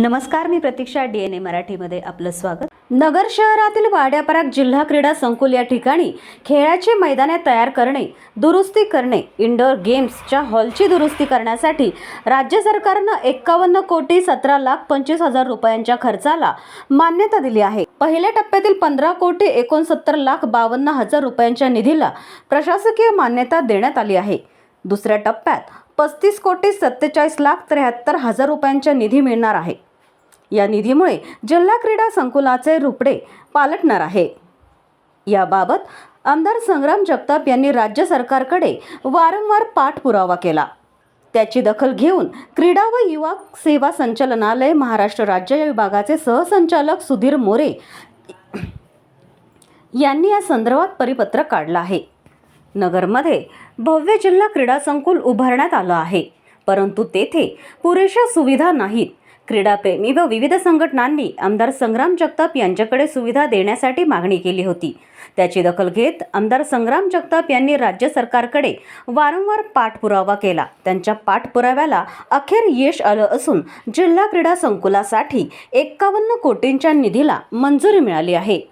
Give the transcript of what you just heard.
नमस्कार मी प्रतीक्षा D N ए मराठीमध्ये आपलं स्वागत. नगर शहरातील वाड्यापराग जिल्हा क्रीडा संकुल या ठिकाणी खेळाची मैदाने तयार करणे दुरुस्ती करणे इंडोर गेम्सच्या हॉलची दुरुस्ती करण्यासाठी राज्य सरकारनं एक्कावन्न कोटी सतरा लाख पंचवीस हजार रुपयांच्या खर्चाला मान्यता दिली आहे. पहिल्या टप्प्यातील पंधरा कोटी एकोणसत्तर लाख बावन्न हजार रुपयांच्या निधीला प्रशासकीय मान्यता देण्यात आली आहे. दुसऱ्या टप्प्यात पस्तीस कोटी सत्तेचाळीस लाख त्र्याहत्तर हजार रुपयांचा निधी मिळणार आहे. या निधीमुळे जिल्हा क्रीडा संकुलाचे रुपडे पालटणार आहे. याबाबत आमदार संग्राम जगताप यांनी राज्य सरकारकडे वारंवार पाठपुरावा केला. त्याची दखल घेऊन क्रीडा व युवा सेवा संचालनालय महाराष्ट्र राज्य विभागाचे सहसंचालक सुधीर मोरे यांनी या संदर्भात परिपत्रक काढलं आहे. नगरमध्ये भव्य जिल्हा क्रीडा संकुल उभारण्यात आलं आहे. परंतु तेथे पुरेशा सुविधा नाहीत. क्रीडाप्रेमी व विविध संघटनांनी आमदार संग्राम जगताप यांच्याकडे सुविधा देण्यासाठी मागणी केली होती. त्याची दखल घेत आमदार संग्राम जगताप यांनी राज्य सरकारकडे वारंवार पाठपुरावा केला. त्यांच्या पाठपुराव्याला अखेर यश आलं असून जिल्हा क्रीडा संकुलासाठी एक्कावन्न कोटींच्या निधीला मंजुरी मिळाली आहे.